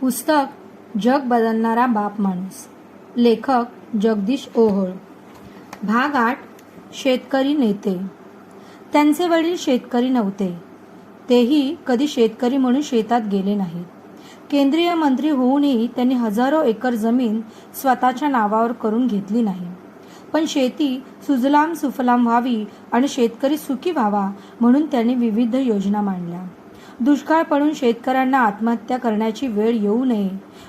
पुस्तक जग बदलणारा बाप माणूस. लेखक जगदीश ओहोळ. भाग आठ शेतकरी नेते. त्यांचे वडील शेतकरी नव्हते. तेही कधी शेतकरी म्हणून शेतात गेले नाहीत. केंद्रीय मंत्री होऊनही त्यांनी हजारो एकर जमीन स्वतःच्या नावावर करून घेतली नाही. पण शेती सुजलाम सुफलाम व्हावी आणि शेतकरी सुखी व्हावा म्हणून त्यांनी विविध योजना मांडल्या. दुष्काळ पडून शेतकऱ्यांना आत्महत्या करण्याची वेळ येऊ नये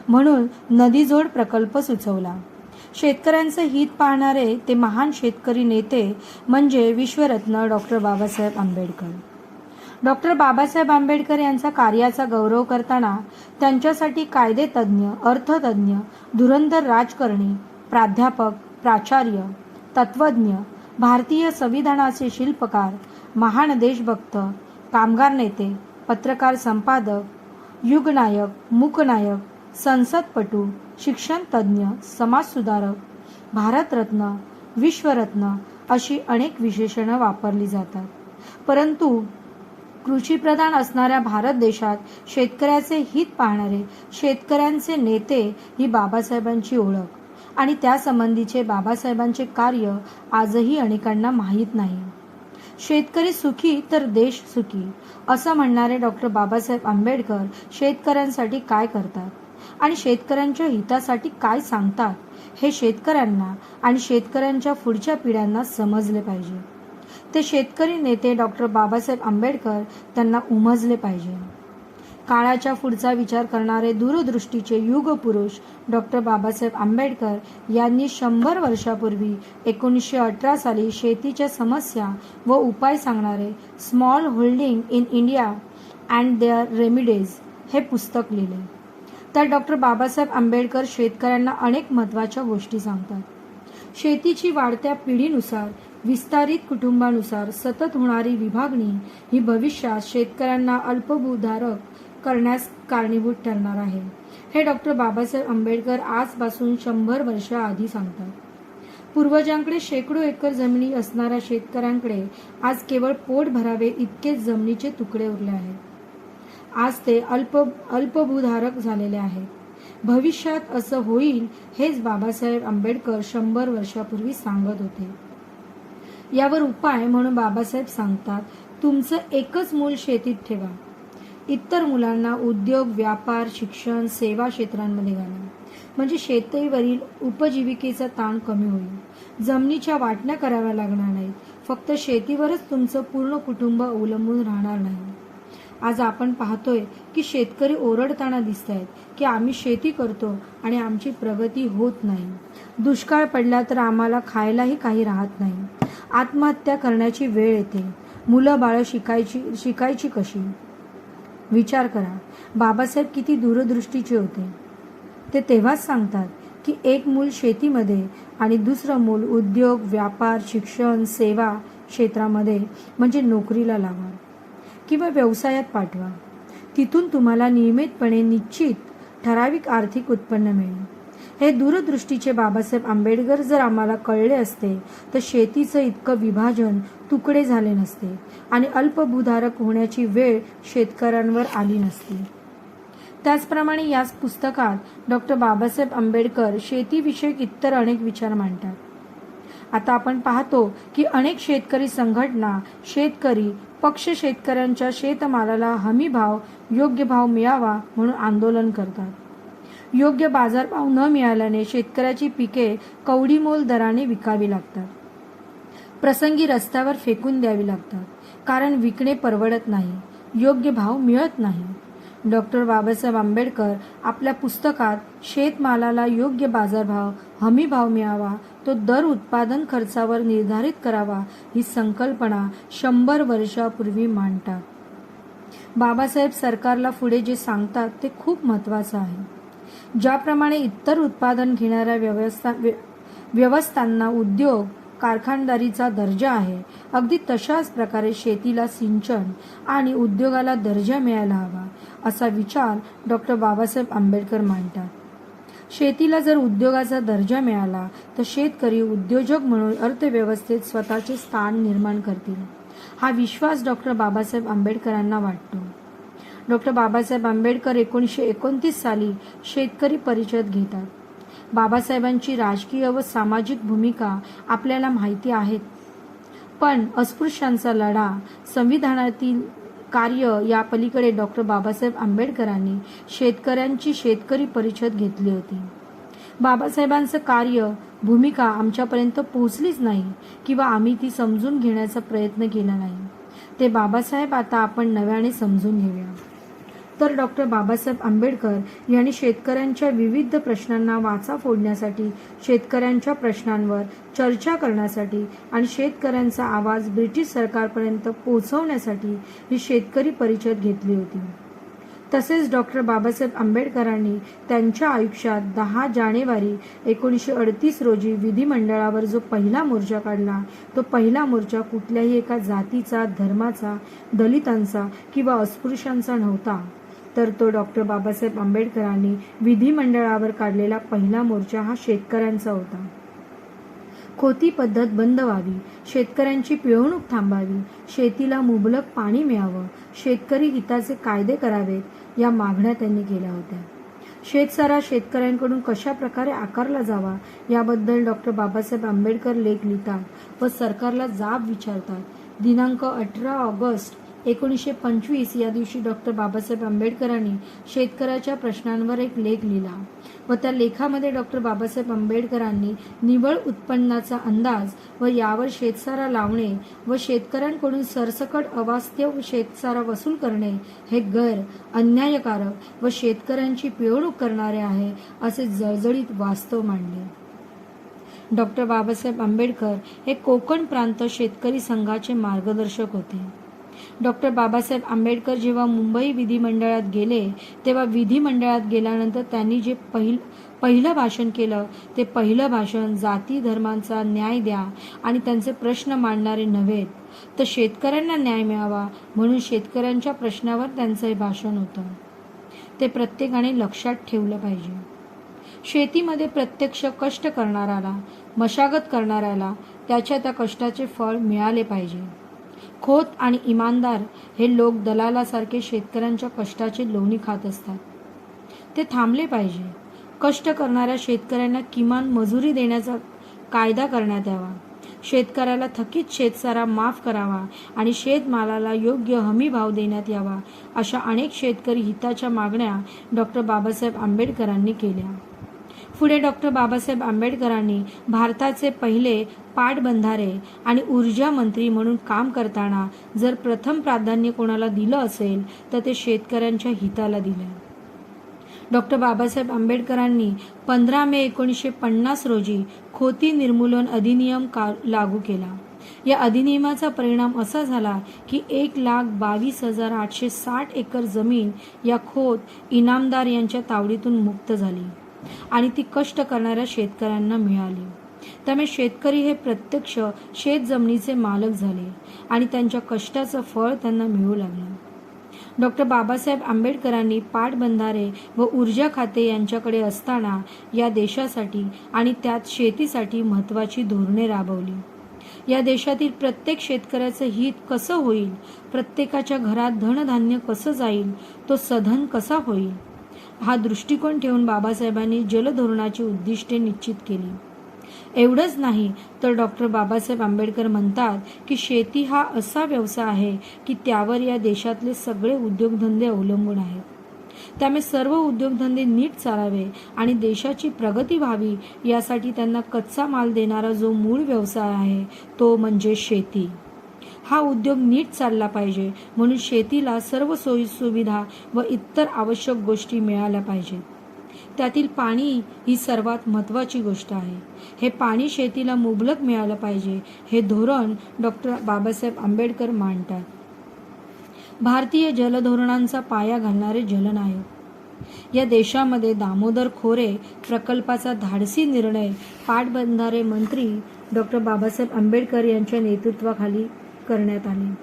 म्हणून नदीजोड प्रकल्प सुचवला. शेतकऱ्यांचं हित पाहणारे ते महान शेतकरी नेते म्हणजे विश्वरत्न डॉक्टर बाबासाहेब आंबेडकर. डॉक्टर बाबासाहेब आंबेडकर यांचा कार्याचा गौरव करताना त्यांच्यासाठी कायदेतज्ञ अर्थतज्ञ धुरंधर राजकारणी प्राध्यापक प्राचार्य तत्वज्ञ भारतीय संविधानाचे शिल्पकार महान देशभक्त कामगार नेते पत्रकार संपादक युगनायक मूकनायक संसदपटू शिक्षणतज्ज्ञ समाजसुधारक भारतरत्न विश्वरत्न अशी अनेक विशेषणं वापरली जातात. परंतु कृषीप्रधान असणाऱ्या भारत देशात शेतकऱ्याचे हित पाहणारे शेतकऱ्यांचे नेते ही बाबासाहेबांची ओळख आणि त्यासंबंधीचे बाबासाहेबांचे कार्य आजही अनेकांना माहीत नाही. शेतकरी सुखी तर देश सुखी असं म्हणणारे डॉक्टर बाबासाहेब आंबेडकर शेतकऱ्यांसाठी काय करतात आणि शेतकऱ्यांच्या हितासाठी काय सांगतात हे शेतकऱ्यांना आणि शेतकऱ्यांच्या पुढच्या पिढ्यांना समजले पाहिजे. ते शेतकरी नेते डॉक्टर बाबासाहेब आंबेडकर त्यांना उमजले पाहिजे. काळाच्या पुढचा विचार करणारे दूरदृष्टीचे युग पुरुष डॉक्टर बाबासाहेब आंबेडकर यांनी शंभर वर्षापूर्वी एकोणीसशे अठरा साली शेतीच्या समस्या व उपाय सांगणारे small holding in India and their remedies हे पुस्तक लिहिले. तर डॉक्टर बाबासाहेब आंबेडकर शेतकऱ्यांना अनेक महत्त्वाच्या गोष्टी सांगतात. शेतीची वाढत्या पिढीनुसार विस्तारित कुटुंबानुसार सतत होणारी विभागणी ही भविष्यात शेतकऱ्यांना अल्पभूधारक करण्यास कारणीभूत ठरणार आहे. हे डॉक्टर बाबासाहेब आंबेडकर आजपासून शंभर वर्षाआधी सांगतात. पूर्वजांकडे शेकडो एकर जमिनी असणाऱ्या शेतकऱ्यांकडे आज केवळ पोट भरावे इतकेच जमिनीचे तुकडे उरले आहेत. आज ते अल्प अल्पभूधारक झालेले आहेत. भविष्यात असं होईल हेच बाबासाहेब आंबेडकर शंभर वर्षापूर्वी सांगत होते. यावर उपाय म्हणून बाबासाहेब सांगतात तुमचं एकच मूल शेतीत ठेवा. इतर मुलांना उद्योग व्यापार शिक्षण सेवा क्षेत्रांमध्ये घाला म्हणजे शेतीवरील उपजीविकेचा ताण कमी होईल. जमिनीच्या वाटण्या कराव्या लागणार नाहीत. फक्त शेतीवरच तुमचं पूर्ण कुटुंब अवलंबून राहणार नाही. आज आपण पाहतोय की शेतकरी ओरडताना दिसत आहेत की आम्ही शेती करतो आणि आमची प्रगती होत नाही. दुष्काळ पडला तर आम्हाला खायलाही काही राहत नाही. आत्महत्या करण्याची वेळ येते. मुलं बाळं शिकायची शिकायची कशी? विचार करा. बाबासाहेब किती दूरदृष्टीचे होते. ते तेव्हाच सांगतात की एक मूल शेतीमध्ये आणि दुसरं मूल उद्योग व्यापार शिक्षण सेवा क्षेत्रामध्ये म्हणजे नोकरीला लावा किंवा व्यवसायात पाठवा. तिथून तुम्हाला नियमितपणे निश्चित ठराविक आर्थिक उत्पन्न मिळेल. हे दूरदृष्टीचे बाबासाहेब आंबेडकर जर आम्हाला कळले असते तर शेतीचं इतकं विभाजन तुकडे झाले नसते आणि अल्पभूधारक होण्याची वेळ शेतकऱ्यांवर आली नसती. त्याचप्रमाणे याच पुस्तकात डॉक्टर बाबासाहेब आंबेडकर शेतीविषयक इतर अनेक विचार मांडतात. आता आपण पाहतो की अनेक शेतकरी संघटना शेतकरी पक्ष शेतकऱ्यांच्या शेतमालाला हमी भाव योग्य भाव मिळावा म्हणून आंदोलन करतात. योग्य बाजारभाव न मिळाल्याने शेतकऱ्याची पिके कवडीमोल दराने विकावी लागतात. प्रसंगी रस्त्यावर फेकून द्यावी लागतात कारण विकणे परवडत नाही योग्य भाव मिळत नाही. डॉक्टर बाबासाहेब आंबेडकर आपल्या पुस्तकात शेतमालाला योग्य बाजारभाव हमी भाव मिळावा तो दर उत्पादन खर्चावर निर्धारित करावा ही संकल्पना शंभर वर्षापूर्वी मांडतात. बाबासाहेब सरकारला पुढे जे सांगतात ते खूप महत्त्वाचं आहे. ज्याप्रमाणे इतर उत्पादन घेणाऱ्या व्यवस्था व्यवस्थांना उद्योग कारखानदारीचा दर्जा आहे अगदी तशाच प्रकारे शेतीला सिंचन आणि उद्योगाला दर्जा मिळायला हवा असा विचार डॉक्टर बाबासाहेब आंबेडकर मांडतात. शेतीला जर उद्योगाचा दर्जा मिळाला तर शेतकरी उद्योजक म्हणून अर्थव्यवस्थेत स्वतःचे स्थान निर्माण करतील हा विश्वास डॉक्टर बाबासाहेब आंबेडकरांना वाटतो. डॉक्टर बाबासाहेब आंबेडकर एकोणीसशे एकोणतीस साली शेतकरी परिषद घेतात. बाबासाहेबांची राजकीय व सामाजिक भूमिका आपल्याला माहिती आहेत. पण अस्पृश्यांचा लढा संविधानातील कार्य या पलीकडे डॉक्टर बाबासाहेब आंबेडकरांनी शेतकऱ्यांची शेतकरी परिषद घेतली होती. बाबासाहेबांचं कार्य भूमिका आमच्यापर्यंत पोहोचलीच नाही किंवा आम्ही ती समजून घेण्याचा प्रयत्न केला नाही. ते बाबासाहेब आता आपण नव्याने समजून घेऊया. तर डॉक्टर बाबासाहेब आंबेडकर यांनी शेतकऱ्यांच्या विविध प्रश्नांना वाचा फोडण्यासाठी शेतकऱ्यांच्या प्रश्नांवर चर्चा करण्यासाठी आणि शेतकऱ्यांचा आवाज ब्रिटिश सरकारपर्यंत पोहोचवण्यासाठी ही शेतकरी परिषद घेतली होती. तसेच डॉक्टर बाबासाहेब आंबेडकरांनी त्यांच्या आयुष्यात दहा जानेवारी एकोणीसशे अडतीस रोजी विधिमंडळावर जो पहिला मोर्चा काढला तो पहिला मोर्चा कुठल्याही एका जातीचा धर्माचा दलितांचा किंवा अस्पृश्यांचा नव्हता. तर तो डॉक्टर बाबासाहेब आंबेडकरांनी विधिमंडळावर काढलेला पहिला मोर्चा हा शेतकऱ्यांचा होता. खोती पद्धत बंद व्हावी शेतकऱ्यांची पिळवणूक थांबावी शेतीला मुबलक पाणी मिळावं शेतकरी हिताचे कायदे करावेत या मागण्या त्यांनी केल्या होत्या. शेतसारा शेतकऱ्यांकडून कशा प्रकारे आकारला जावा याबद्दल डॉक्टर बाबासाहेब आंबेडकर लेख लिहितात व सरकारला जाब विचारतात. दिनांक अठरा ऑगस्ट एकोणीसशे पंचवीस या दिवशी डॉक्टर बाबासाहेब आंबेडकरांनी शेतकऱ्याच्या प्रश्नांवर एक लेख लिहिला. व त्या लेखामध्ये डॉक्टर बाबासाहेब आंबेडकरांनी निव्वळ उत्पन्नाचा अंदाज व यावर शेतसारा लावणे व शेतकऱ्यांकडून सरसकट अवास्तव शेतसारा वसूल करणे हे गैर अन्यायकारक व शेतकऱ्यांची पिळवणूक करणारे आहे असे जळजळीत वास्तव मांडले. डॉक्टर बाबासाहेब आंबेडकर हे कोकण प्रांत शेतकरी संघाचे मार्गदर्शक होते. डॉक्टर बाबासाहेब आंबेडकर जेव्हा मुंबई विधिमंडळात गेले तेव्हा विधिमंडळात गेल्यानंतर त्यांनी जे पहिल पहिलं भाषण केलं ते पहिलं भाषण जाती धर्मांचा न्याय द्या आणि त्यांचे प्रश्न मांडणारे नव्हेत तर शेतकऱ्यांना न्याय मिळावा म्हणून शेतकऱ्यांच्या प्रश्नावर त्यांचं हे भाषण होतं. ते प्रत्येकाने लक्षात ठेवलं पाहिजे. शेतीमध्ये प्रत्यक्ष कष्ट करणाऱ्याला मशागत करणाऱ्याला त्याच्या त्या कष्टाचे फळ मिळाले पाहिजे. खोत आणि इमानदार हे लोक दलालासारखे शेतकऱ्यांच्या कष्टाचे लोणी खात असतात. ते थांबले पाहिजे. कष्ट करणाऱ्या शेतकऱ्यांना किमान मजुरी देण्याचा कायदा करण्यात यावा. शेतकऱ्याला थकीत शेतसारा माफ करावा आणि शेतमालाला योग्य हमी भाव देण्यात यावा अशा अनेक शेतकरी हिताच्या मागण्या डॉक्टर बाबासाहेब आंबेडकरांनी केल्या. पुढे डॉक्टर बाबासाहेब आंबेडकरांनी भारताचे पहिले पाटबंधारे आणि ऊर्जा मंत्री म्हणून काम करताना जर प्रथम प्राधान्य कोणाला दिलं असेल तर ते शेतकऱ्यांच्या हिताला दिलं डॉक्टर बाबासाहेब आंबेडकरांनी पंधरा मे एकोणीसशे पन्नास रोजी खोती निर्मूलन अधिनियम का लागू केला. या अधिनियमाचा परिणाम असा झाला की एक लाख बावीस हजार आठशे साठ एकर जमीन या खोत इनामदार यांच्या तावडीतून मुक्त झाली. आणि ती कष्ट करणाऱ्या शेतकऱ्यांना मिळाली. त्यामुळे शेतकरी हे प्रत्यक्ष शेत जमिनीचे मालक झाले आणि त्यांच्या कष्टाचं फळ त्यांना मिळू लागलं. डॉक्टर बाबासाहेब आंबेडकरांनी पाटबंधारे व ऊर्जा खाते यांच्याकडे असताना या देशासाठी आणि त्यात शेतीसाठी महत्त्वाची धोरणे राबवली. या देशातील प्रत्येक शेतकऱ्याचं हित कसं होईल प्रत्येकाच्या घरात धनधान्य कसं जाईल तो सधन कसा होईल हा दृष्टिकोन ठेवून बाबासाहेबांनी जलधोरणाची उद्दिष्टे निश्चित केली. एवढंच नाही तर डॉक्टर बाबासाहेब आंबेडकर म्हणतात की शेती हा असा व्यवसाय आहे की त्यावर या देशातले सगळे उद्योगधंदे अवलंबून आहेत. त्यामुळे सर्व उद्योगधंदे नीट चालावे आणि देशाची प्रगती व्हावी यासाठी त्यांना कच्चा माल देणारा जो मूळ व्यवसाय आहे तो म्हणजे शेती. हा उद्योग नीट चालला पाहिजे. म्हणून शेतीला सर्व सोयी सुविधा व इतर आवश्यक गोष्टी मिळाल्या पाहिजेत. त्यातील पाणी ही सर्वात महत्त्वाची गोष्ट आहे. हे पाणी शेतीला मुबलक मिळालं पाहिजे हे धोरण डॉक्टर बाबासाहेब आंबेडकर मांडतात. भारतीय जलधोरणांचा पाया घालणारे जलनायक. या देशामध्ये दामोदर खोरे प्रकल्पाचा धाडसी निर्णय पाटबंधारे मंत्री डॉक्टर बाबासाहेब आंबेडकर यांच्या नेतृत्वाखाली करण्यात आले.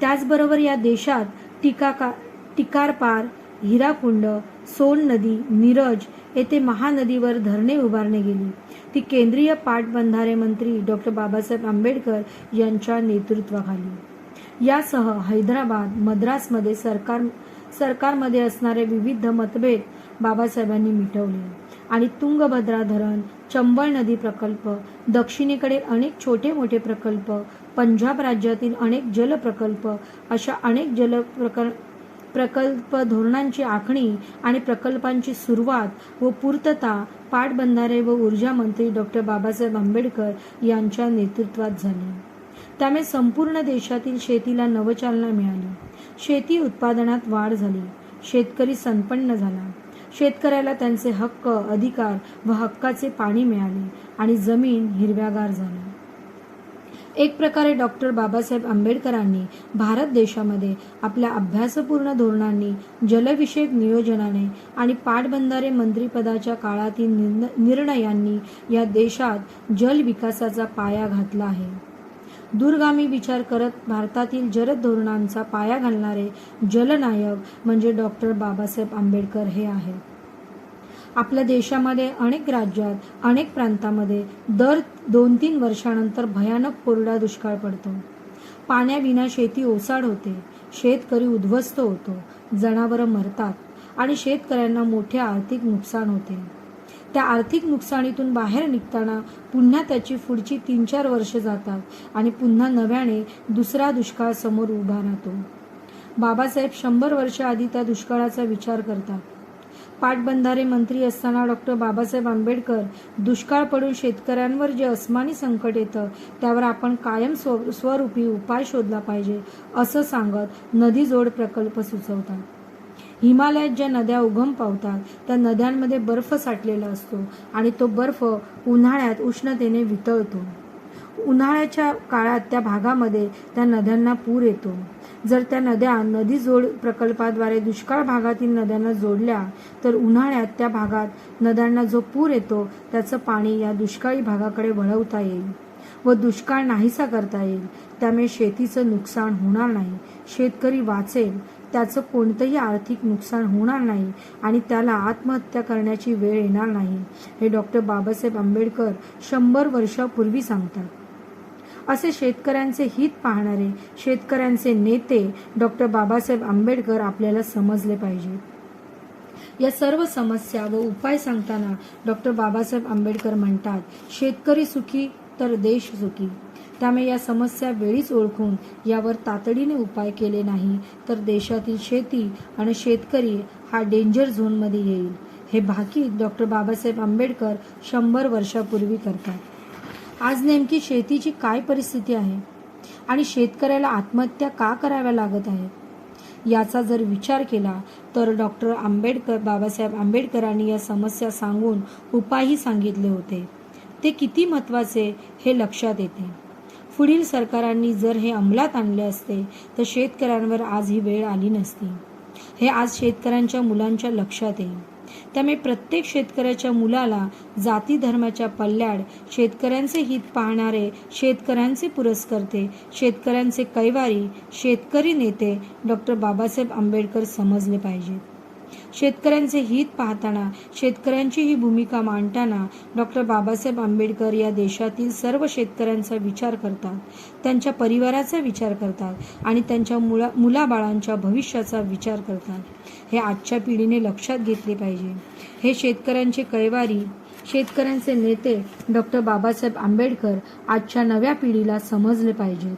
त्याचबरोबर या देशात टिकाका टिकारपार हिराकुंड सोन नदी मिरज येथे महानदीवर धरणे उभारणे गेली. ती केंद्रीय पाटबंधारे मंत्री डॉक्टर बाबासाहेब आंबेडकर यांच्या नेतृत्वाखाली. यासह हैदराबाद मद्रासमध्ये सरकार सरकारमध्ये असणारे विविध मतभेद बाबासाहेबांनी मिटवले आणि तुंगभद्रा धरण चंबळ नदी प्रकल्प दक्षिणेकडे अनेक छोटे मोठे प्रकल्प पंजाब राज्यातील अनेक जलप्रकल्प अशा अनेक जल प्रकल्प धोरणांची आखणी आणि प्रकल्पांची सुरुवात व पूर्तता पाटबंधारे व ऊर्जा मंत्री डॉक्टर बाबासाहेब आंबेडकर यांच्या नेतृत्वात झाली. त्यामुळे संपूर्ण देशातील शेतीला नवचालना मिळाली. शेती उत्पादनात वाढ झाली. शेतकरी संपन्न झाला. शेतकऱ्याला त्यांचे हक्क अधिकार व हक्काचे पाणी मिळाले आणि जमीन हिरव्यागार झाली. एक प्रकारे डॉक्टर बाबासाहेब आंबेडकरांनी भारत देशामध्ये आपल्या अभ्यासपूर्ण धोरणांनी जलविषयक नियोजनाने आणि पाटबंधारे मंत्रिपदाच्या काळातील निर्णयांनी या देशात जल विकासाचा पाया घातला आहे. दूरगामी विचार करत भारतातील जलद धोरणांचा पाया घालणारे जलनायक म्हणजे डॉक्टर बाबासाहेब आंबेडकर हे आहेत. आपल्या देशामध्ये अनेक राज्यात अनेक प्रांतामध्ये दर दोन तीन वर्षानंतर भयानक कोरडा दुष्काळ पडतो. पाण्याविना शेती ओसाड होते शेतकरी उद्ध्वस्त होतो जनावरं मरतात आणि शेतकऱ्यांना मोठे आर्थिक नुकसान होते. त्या आर्थिक नुकसानीतून बाहेर निघताना पुन्हा त्याची पुढची तीन चार वर्ष जातात आणि पुन्हा नव्याने दुसरा दुष्काळ समोर उभा राहतो. बाबासाहेब शंभर वर्ष आधी त्या दुष्काळाचा विचार करतात. पाटबंधारे मंत्री असताना डॉक्टर बाबासाहेब आंबेडकर दुष्काळ पडून शेतकऱ्यांवर जे अस्मानी संकट येतं त्यावर आपण कायम स्व स्वरूपी उपाय शोधला पाहिजे असं सांगत नदी जोड प्रकल्प सुचवतात. हिमालयात ज्या नद्या उगम पावतात त्या नद्यांमध्ये बर्फ साठलेला असतो आणि तो बर्फ उन्हाळ्यात उष्णतेने वितळतो. उन्हाळ्याच्या काळात त्या भागामध्ये त्या नद्यांना पूर येतो. जर त्या नद्या नदी जोड प्रकल्पाद्वारे दुष्काळ भागातील नद्यांना जोडल्या तर उन्हाळ्यात त्या भागात नद्यांना जो पूर येतो त्याचं पाणी या दुष्काळी भागाकडे वळवता येईल व दुष्काळ नाहीसा करता येईल. त्यामुळे शेतीचं नुकसान होणार नाही. शेतकरी वाचेल त्याचं कोणतंही आर्थिक नुकसान होणार नाही आणि त्याला आत्महत्या करण्याची वेळ येणार नाही. हे डॉक्टर बाबासाहेब आंबेडकर शंभर वर्षापूर्वी सांगतात. असे शेतकऱ्यांचे हित पाहणारे शेतकऱ्यांचे नेते डॉक्टर बाबासाहेब आंबेडकर आपल्याला समजले पाहिजेत या सर्व समस्या व उपाय सांगताना डॉक्टर बाबासाहेब आंबेडकर म्हणतात शेतकरी सुखी तर देश सुखी. त्यामुळे या समस्या वेळीच ओळखून यावर तातडीने उपाय केले नाही तर देशातील शेती आणि शेतकरी हा डेंजर झोनमध्ये येईल. हे भाकीत डॉक्टर बाबासाहेब आंबेडकर शंभर वर्षापूर्वी करतात. आज नेमकी शेतीची काय परिस्थिती आहे? आणि शेतकऱ्याला आत्महत्या का कराव्या लागत आहेत याचा जर विचार केला तर डॉक्टर आंबेडकर बाबासाहेब आंबेडकरांनी या समस्या सांगून उपायही सांगितले होते. ते किती महत्त्वाचे हे लक्षात येते. पुढील सरकारांनी जर हे अंमलात आणले असते तर शेतकऱ्यांवर आज ही वेळ आली नसती. हे आज शेतकऱ्यांच्या मुलांच्या लक्षात येईल. त्यामुळे प्रत्येक शेतकऱ्याच्या मुलाला जाती धर्माच्या पल्ल्याड शेतकऱ्यांचे हित पाहणारे शेतकऱ्यांचे पुरस्कर्ते शेतकऱ्यांचे कैवारी शेतकरी नेते डॉक्टर बाबासाहेब आंबेडकर समजले पाहिजेत. शेतकऱ्यांचे हित पाहताना शेतकऱ्यांची ही भूमिका मांडताना डॉक्टर बाबासाहेब आंबेडकर या देशातील सर्व शेतकऱ्यांचा विचार करतात त्यांच्या परिवाराचा विचार करतात आणि त्यांच्या मुला मुलाबाळांच्या भविष्याचा विचार करतात. हे आजच्या पिढीने लक्षात घेतले पाहिजे. हे शेतकऱ्यांचे कैवारी शेतकऱ्यांचे नेते डॉक्टर बाबासाहेब आंबेडकर आजच्या नव्या पिढीला समजले पाहिजेत.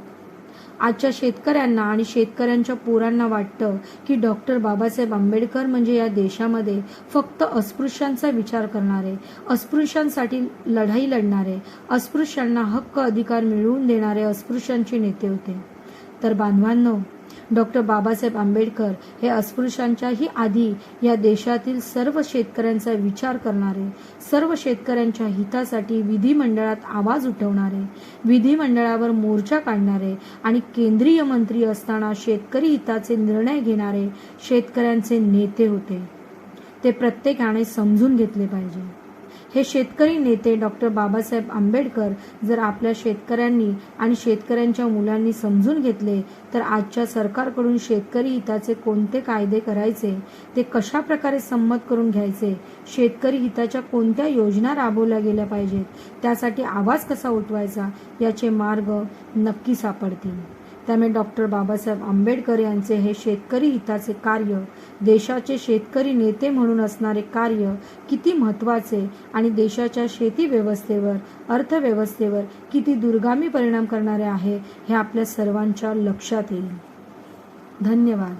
आजच्या शेतकऱ्यांना आणि शेतकऱ्यांच्या पोरांना वाटतं की डॉक्टर बाबासाहेब आंबेडकर म्हणजे या देशामध्ये फक्त अस्पृश्यांचा विचार करणारे अस्पृश्यांसाठी लढाई लढणारे अस्पृश्यांना हक्क अधिकार मिळवून देणारे अस्पृश्यांचे नेते होते. तर बांधवांनो डॉक्टर बाबासाहेब आंबेडकर हे अस्पृश्यांच्याही आधी या देशातील सर्व शेतकऱ्यांचा विचार करणारे सर्व शेतकऱ्यांच्या हितासाठी विधिमंडळात आवाज उठवणारे विधिमंडळावर मोर्चा काढणारे आणि केंद्रीय मंत्री असताना शेतकरी हिताचे निर्णय घेणारे शेतकऱ्यांचे नेते होते. ते प्रत्येकाने समजून घेतले पाहिजे. हे शेतकरी नेते डॉक्टर बाबासाहेब आंबेडकर जर आपल्या शेतकऱ्यांनी आणि शेतकऱ्यांच्या मुलांनी समजून घेतले तर आजच्या सरकारकडून शेतकरी हिताचे कोणते कायदे करायचे ते कशा प्रकारे संमत करून घ्यायचे शेतकरी हिताच्या कोणत्या योजना राबवल्या गेल्या पाहिजेत त्यासाठी आवाज कसा उठवायचा याचे मार्ग नक्की सापडतील. त्यामुळे डॉक्टर बाबासाहेब आंबेडकर यांचे हे शेतकरी हिताचे कार्य देशाचे शेतकरी नेते म्हणून असणारे कार्य किती महत्त्वाचे आणि देशाच्या शेती व्यवस्थेवर अर्थव्यवस्थेवर किती दूरगामी परिणाम करणारे आहे हे आपल्या सर्वांच्या लक्षात येईल. धन्यवाद.